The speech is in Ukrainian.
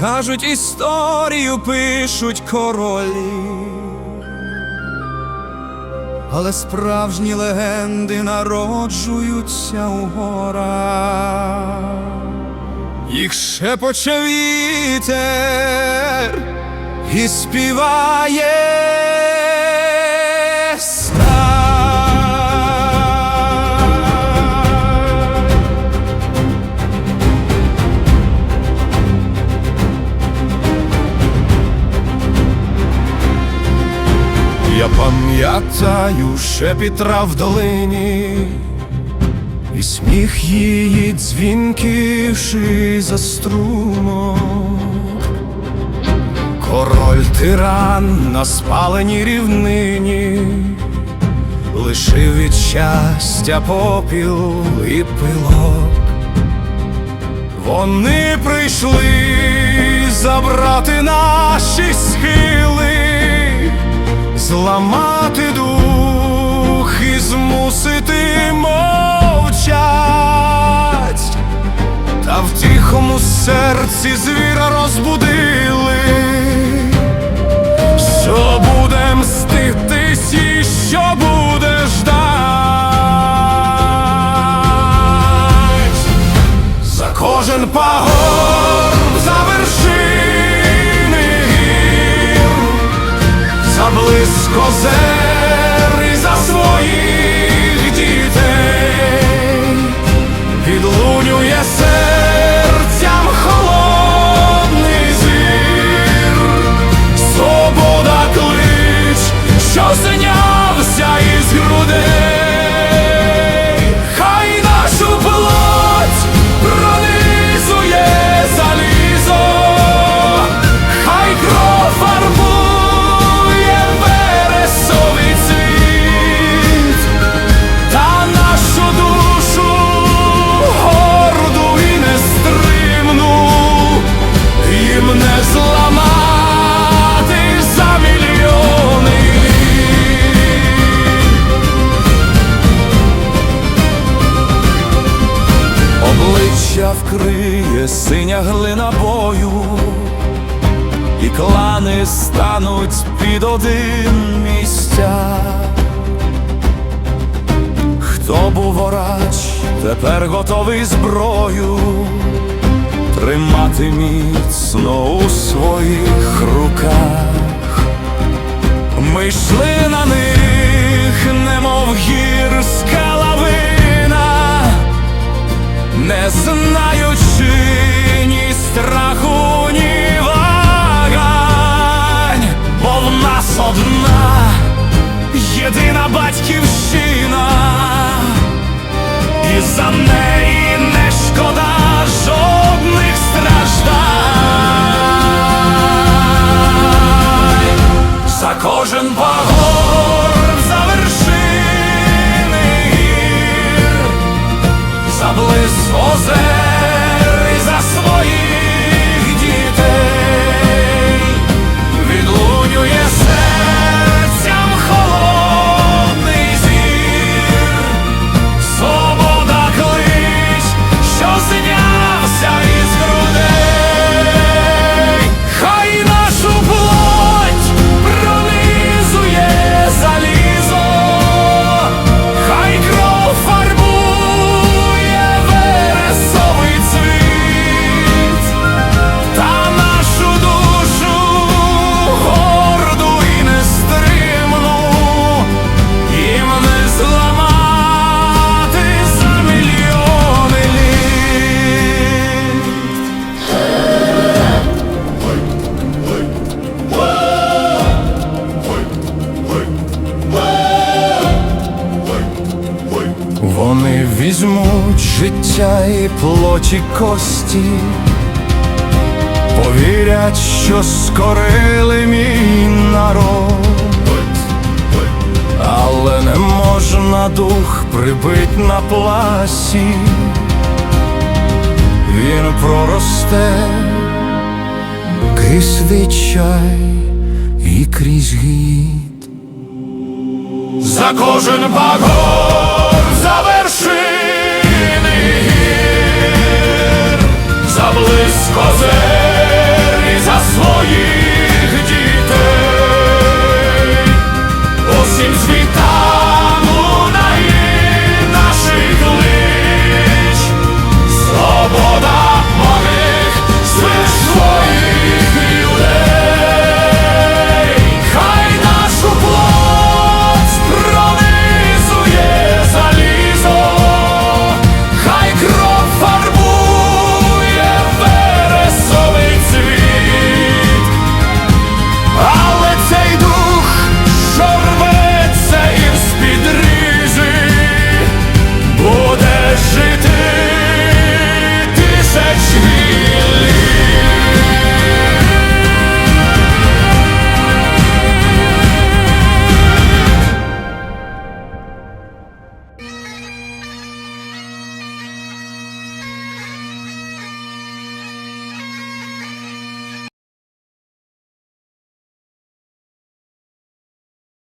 Кажуть, історію пишуть королі, але справжні легенди народжуються у горах. Їх шепоче вітер і співає Я пам'ятаю шепіт трав в долині, і сміх її дзвінкіший за струмок. Король тиран на спаленій рівнині, лишив від щастя попіл і пилок. Вони прийшли забрати наші схили, зламати дух і змусити мовчать, та в тихому серці звіра розбудили, і клани стануть під один місця. Хто був орач, тепер готовий зброю тримати міцно у своїх руках. Ми йшли на них, немов гірська батьківщина, і за неї не шкода жодних страждань. За кожен пагорб, візьмуть життя і плоті кості, повірять, що скорили мій народ, але не можна дух прибить на пласі, він проросте крізь і крізь гід. За кожен пагор, за